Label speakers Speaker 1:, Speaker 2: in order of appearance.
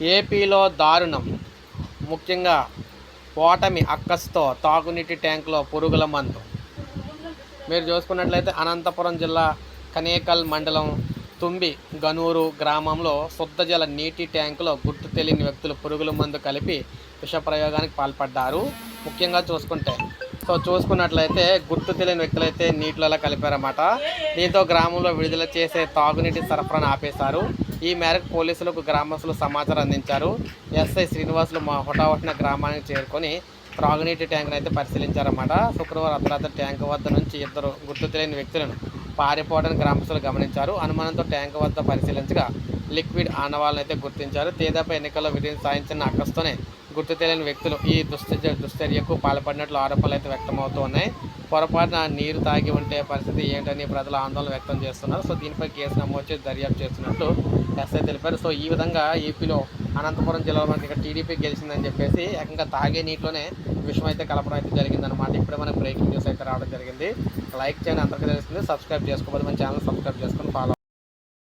Speaker 1: ఏపీలో దారుణం. ముఖ్యంగా ఓటమి అక్కస్తో తాగునీటి ట్యాంకులో పురుగుల మందు. మీరు చూసుకున్నట్లయితే అనంతపురం జిల్లా కనేకల్ మండలం తుంబి గనూరు గ్రామంలో శుద్ధజల నీటి ట్యాంకులో గుర్తు తెలియని వ్యక్తులు పురుగుల మందు కలిపి విష ప్రయోగానికి పాల్పడ్డారు. ముఖ్యంగా చూసుకుంటే సో చూసుకున్నట్లయితే గుర్తు తెలియని వ్యక్తులైతే నీటిలో కలిపారన్నమాట. దీంతో గ్రామంలో విడుదల చేసే తాగునీటి సరఫరాను ఆపేశారు. ఈ మేరకు పోలీసులకు గ్రామస్తులు సమాచారం అందించారు. ఎస్ఐ శ్రీనివాసులు మా హుటాహుటిన గ్రామానికి చేరుకొని త్రాగునీటి ట్యాంకును అయితే పరిశీలించారన్నమాట. శుక్రవారం అర్ధరాత్రి ట్యాంకు వద్ద నుంచి ఇద్దరు గుర్తు తెలియని వ్యక్తులను పారిపోవడానికి గ్రామస్తులు గమనించారు. అనుమానంతో ట్యాంక్ వద్ద పరిశీలించగా లిక్విడ్ ఆనవాళ్ళని అయితే గుర్తించారు. తేదాపై ఎన్నికల్లో విధిని సాధించిన అక్కస్తోనే గుర్తు తెలియని వ్యక్తులు ఈ దుశ్చర్య దుశ్చర్యకు పాల్పడినట్లు ఆరోపణలు అయితే వ్యక్తమవుతూ ఉన్నాయి. పొరపాటున నీరు తాగి ఉంటే పరిస్థితి ఏంటని ప్రజలు ఆందోళన వ్యక్తం చేస్తున్నారు. సో దీనిపై కేసు నమోదు చేసి దర్యాప్తు చేస్తున్నట్లు ఎస్ఐ తెలిపారు. సో ఈ విధంగా ఏపీలో అనంతపురం జిల్లాలో మనకి ఇక్కడ టీడీపీ గెలిచిందని చెప్పేసి ఏకంగా తాగే నీటిలోనే విషయం అయితే కలపడం అయితే జరిగిందనమాట ఇప్పుడే మనకి బ్రేకింగ్ న్యూస్ అయితే రావడం జరిగింది. లైక్ చేయండి అందరికీ తెలుస్తుంది. సబ్స్క్రైబ్ చేసుకోకపోతే మన ఛానల్ సబ్స్క్రైబ్ చేసుకొని ఫాలో